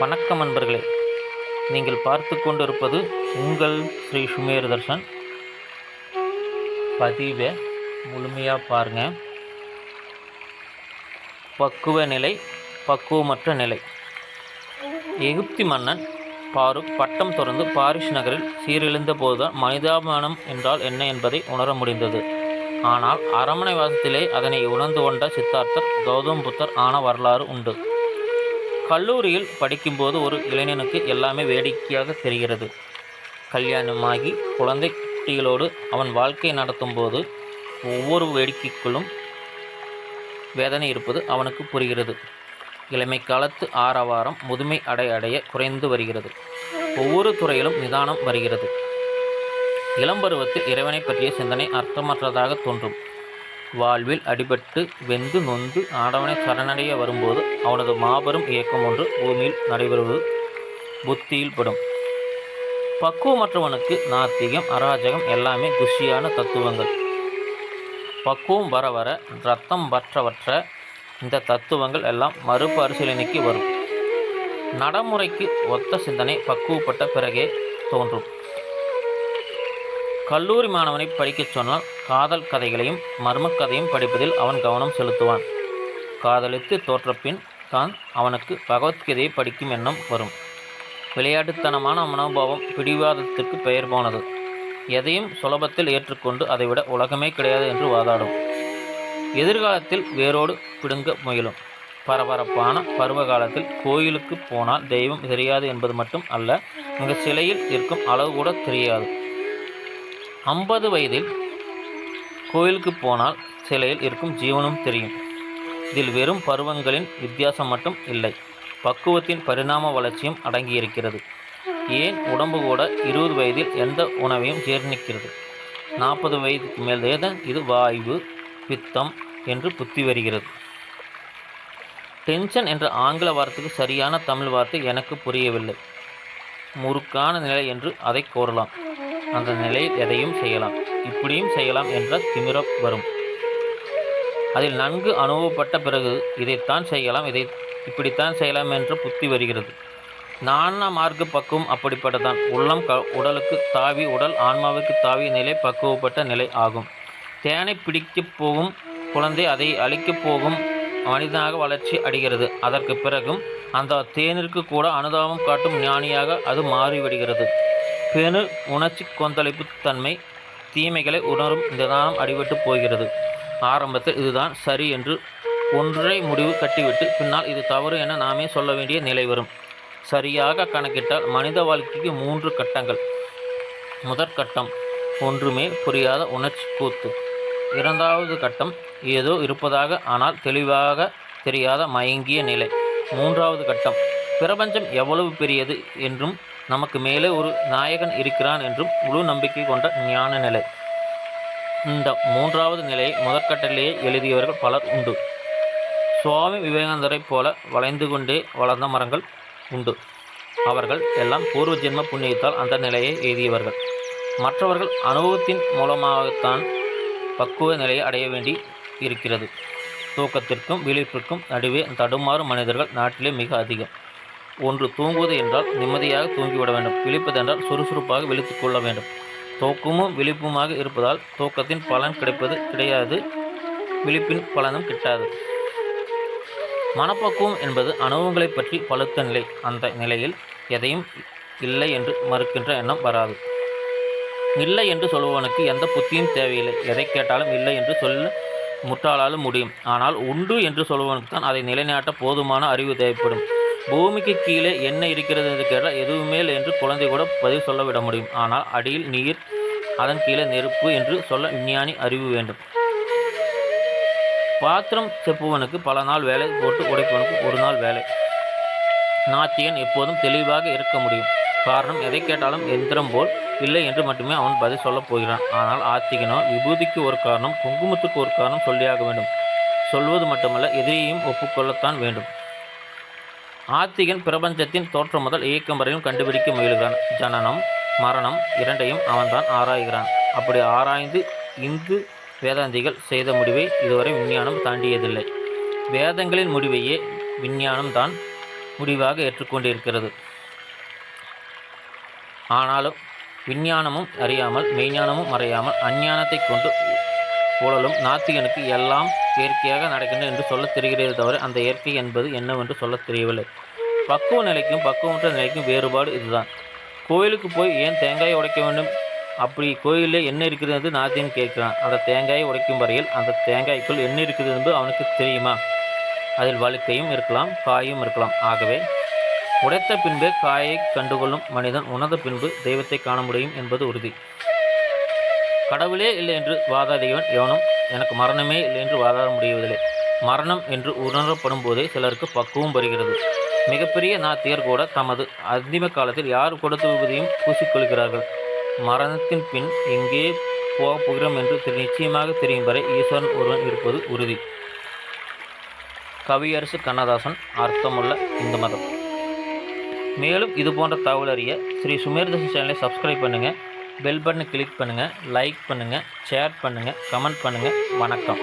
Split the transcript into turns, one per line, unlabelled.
வணக்கம் நண்பர்களே. நீங்கள் பார்த்து கொண்டிருப்பது உங்கள் ஸ்ரீ சுமேர் தர்ஷன். பதிவை முழுமையாக பாருங்கள் பக்குவ நிலை பக்குவமற்ற நிலை. எகிப்தி மன்னன் பாருக் பட்டம் தொடர்ந்து பாரிஸ் நகரில் சீரழிந்த போதுதான் மனிதாபிமானம் என்றால் என்ன என்பதை உணர முடிந்தது. ஆனால் அரண்மனை வாசத்திலே அதனை உணர்ந்து கொண்ட சித்தார்த்தர் கௌதம் புத்தர் ஆன வரலாறு உண்டு. கல்லூரியில் படிக்கும்போது ஒரு இளைஞனுக்கு எல்லாமே வேடிக்கையாக தெரிகிறது. கல்யாணமாகி குழந்தை குட்டிகளோடு அவன் வாழ்க்கை நடத்தும் போது ஒவ்வொரு வேடிக்கைக்குள்ளும் வேதனை இருப்பது அவனுக்கு புரிகிறது. இளமை காலத்து ஆரவாரம் முதுமை அடைய அடைய குறைந்து வருகிறது. ஒவ்வொரு துறையிலும் நிதானம் வருகிறது. இளம்பருவத்தில் இறைவனை பற்றிய சிந்தனை அர்த்தமற்றதாக தோன்றும். வாழ்வில் அடிபட்டு வெந்து நொந்து ஆடவனை சரணடைய வரும்போது அவனது மாபெரும் இயக்கம் ஒன்று பூமியில் நடைபெறுவது புத்தியில் படும் பக்குவமற்றவனுக்கு நாத்திகம் அராஜகம் எல்லாமே குஷியான தத்துவங்கள். பக்குவம் வர வர ரத்தம் வற்றவற்ற இந்த தத்துவங்கள் எல்லாம் மறுபரிசீலனைக்கு வரும். நடைமுறைக்கு ஒத்த சிந்தனை பக்குவப்பட்ட பிறகே தோன்றும். கல்லூரி மாணவனை படிக்கச் சொன்னால் காதல் கதைகளையும் மர்மக் கதையும் படிப்பதில் அவன் கவனம் செலுத்துவான். காதலித்து தோற்றப்பின் தான் அவனுக்கு பகவத்கீதையை படிக்கும் எண்ணம் வரும். விளையாட்டுத்தனமான மனோபாவம் பிடிவாதத்துக்கு பெயர் போனது. எதையும் சுலபத்தில் ஏற்றுக்கொண்டு அதைவிட உலகமே கிடையாது என்று வாதாடும். எதிர்காலத்தில் வேரோடு பிடுங்க முயலும். பரபரப்பான பருவ காலத்தில் கோயிலுக்கு போனால் தெய்வம் தெரியாது என்பது மட்டும் அல்ல அங்கு சிலையில் இருக்கும் அளவு கூட தெரியாது. ஐம்பது வயதில் கோயிலுக்கு போனால் சிலையில் இருக்கும் ஜீவனும் தெரியும். இதில் வெறும் பருவங்களின் வித்தியாசம் மட்டும் இல்லை. பக்குவத்தின் பரிணாம வளர்ச்சியும் அடங்கியிருக்கிறது. ஏன் உடம்பு கூட இருபது வயதில் எந்த உணவையும் ஜீர்ணிக்கிறது? நாற்பது வயதுக்கு மேல் தான் இது வாய்வு பித்தம் என்று புத்தி வருகிறது. டென்ஷன் என்ற ஆங்கில வார்த்தைக்கு சரியான தமிழ் வார்த்தை எனக்கு புரியவில்லை. முறுக்கான நிலை என்று அதை கூறலாம் அந்த நிலையில் எதையும் செய்யலாம். இப்படியும் செய்யலாம் என்ற திமிரம் வரும். அதில் நன்கு அனுபவப்பட்ட பிறகு இதைத்தான் செய்யலாம். இதை இப்படித்தான் செய்யலாம் என்ற புத்தி வருகிறது. நான மார்க்க பக்குவம் அப்படிப்பட்டதான் உள்ளம் க உடலுக்கு தாவி உடல் ஆன்மாவுக்கு தாவி நிலை பக்குவப்பட்ட நிலை ஆகும். தேனை பிடிக்கப் போகும் குழந்தை அதை அழிக்கப் போகும் மனிதனாக வளர்ச்சி அடைகிறது. அதற்கு பிறகும் அந்த தேனிற்கு கூட அனுதாபம் காட்டும் ஞானியாக அது மாறிவிடுகிறது. பெணு உணர்ச்சி கொந்தளிப்பு தன்மை தீமைகளை உணரும் நிதானம் அடிபட்டு போகிறது. ஆரம்பத்தில் இதுதான் சரி என்று ஒன்றை முடிவு கட்டிவிட்டு பின்னால் இது தவறு என நாமே சொல்ல வேண்டிய நிலை வரும். சரியாக கணக்கிட்டால் மனித வாழ்க்கைக்கு மூன்று கட்டங்கள். முதற்கட்டம் ஒன்றுமே புரியாத உணர்ச்சி கூத்து. இரண்டாவது கட்டம் ஏதோ இருப்பதாக ஆனால் தெளிவாக தெரியாத மயங்கிய நிலை. மூன்றாவது கட்டம் பிரபஞ்சம் எவ்வளவு பெரியது என்றும் நமக்கு மேலே ஒரு நாயகன் இருக்கிறான் என்றும் முழு நம்பிக்கை கொண்ட ஞான நிலை. இந்த மூன்றாவது நிலையை முதற்கட்டிலேயே எழுதியவர்கள் பலர் உண்டு. சுவாமி விவேகானந்தரைப் போல வளைந்து கொண்டே வளர்ந்த மரங்கள் உண்டு. அவர்கள் எல்லாம் பூர்வ ஜென்ம புண்ணியத்தால் அந்த நிலையை எழுதியவர்கள் மற்றவர்கள் அனுபவத்தின் மூலமாகத்தான் பக்குவ நிலையை அடைய வேண்டி இருக்கிறது. தூக்கத்திற்கும் விழிப்பிற்கும் நடுவே தடுமாறும் மனிதர்கள் நாட்டிலே மிக அதிகம். ஒன்று தூங்குவது என்றால் நிம்மதியாக தூங்கிவிட வேண்டும். விழிப்பதென்றால் சுறுசுறுப்பாக விழித்து கொள்ள வேண்டும். தூக்கமும் விழிப்புமாக இருப்பதால் தூக்கத்தின் பலன் கிடைப்பது கிடையாது. விழிப்பின் பலனும் கிட்டாது. மனப்பக்குவம் என்பது அனுபவங்களை பற்றி பழுத்த நிலை. அந்த நிலையில் எதையும் இல்லை என்று மறுக்கின்ற எண்ணம் வராது. இல்லை என்று சொல்பவனுக்கு எந்த புத்தியும் தேவையில்லை. எதை கேட்டாலும் இல்லை என்று சொல்ல முட்டாளாலும் முடியும். ஆனால் உண்டு என்று சொல்பவனுக்கு தான் அதை நிலைநாட்ட போதுமான அறிவு தேவைப்படும். பூமிக்கு கீழே என்ன இருக்கிறது என்று கேட்டால் எதுவுமே இல்லை என்று குழந்தை கூட பதில் சொல்ல விட முடியும். ஆனால் அடியில் நீர் அதன் கீழே நெருப்பு என்று சொல்ல விஞ்ஞானி அறிவு வேண்டும். பாத்திரம் செப்புவனுக்கு பல நாள் வேலை போட்டு உடைப்பவனுக்கு ஒரு நாள் வேலை. நாத்தியன் எப்போதும் தெளிவாக இருக்க முடியும். காரணம் எதை கேட்டாலும் எந்திரம் போல் இல்லை என்று மட்டுமே அவன் பதில் சொல்லப் போகிறான். ஆனால் ஆத்திகனோ விபூதிக்கு ஒரு காரணம் குங்குமத்துக்கு ஒரு காரணம் சொல்லியாக வேண்டும். சொல்வது மட்டுமல்ல எதிரியையும் ஒப்புக்கொள்ளத்தான் வேண்டும். ஆத்திகன் பிரபஞ்சத்தின் தோற்றம் முதல் இயக்கம் வரையும் கண்டுபிடிக்க முயல்கிறான். ஜனனம் மரணம் இரண்டையும் அவன்தான் ஆராய்கிறான். அப்படி ஆராய்ந்து இந்து வேதாந்திகள் செய்த முடிவை இதுவரை விஞ்ஞானம் தாண்டியதில்லை. வேதங்களின் முடிவையே விஞ்ஞானம் தான் முடிவாக ஏற்றுக்கொண்டிருக்கிறது. ஆனாலும் விஞ்ஞானமும் அறியாமல் மெய்ஞானமும் அறியாமல் அஞ்ஞானத்தை கொண்டு புழலும் நாத்திகனுக்கு எல்லாம் இயற்கையாக நடக்கின்றன என்று சொல்லத் தெரிகிறதே தவிர அந்த இயற்கை என்பது என்னவென்று சொல்லத் தெரியவில்லை. பக்குவ நிலைக்கும் பக்குவமற்ற நிலைக்கும் வேறுபாடு இதுதான். கோயிலுக்கு போய் ஏன் தேங்காயை உடைக்க வேண்டும்? அப்படி கோயிலில் என்ன இருக்குது என்று நாத்தியன் கேட்கிறான். அந்த தேங்காயை உடைக்கும் வரையில் அந்த தேங்காய்க்குள் என்ன இருக்குது என்று அவனுக்கு தெரியுமா? அதில் வழுக்கையும் இருக்கலாம் காயும் இருக்கலாம். ஆகவே உடைத்த பின்பே காயை கண்டுகொள்ளும் மனிதன் உணர்ந்த பின்பு தெய்வத்தை காண முடியும் என்பது உறுதி. கடவுளே இல்லை என்று வாதாதியவன் எவனும் எனக்கு மரணமே இல்லை என்று வாதாட முடியவதில்லை மரணம் என்று உணரப்படும் போதே சிலருக்கு பக்குவம் வருகிறது. மிகப்பெரிய நாத்தியர் கூட தமது அந்திம காலத்தில் யார் கொடுத்த விபதியும் பூசிக்கொள்கிறார்கள் மரணத்தின் பின் எங்கே போகப் போகிறோம் என்று நிச்சயமாக தெரியும் வரை ஈஸ்வரன் ஒருவன் இருப்பது உறுதி. கவியரசு கண்ணதாசன் அர்த்தமுள்ள இந்து மதம். மேலும் இது போன்ற தகவல் அறிய ஸ்ரீ சுமேர்தசி சேனலை சப்ஸ்கிரைப் பண்ணுங்கள் பெல் பட்டனை கிளிக் பண்ணுங்கள் லைக் பண்ணுங்கள் ஷேர் பண்ணுங்கள் கமெண்ட் பண்ணுங்கள் வணக்கம்.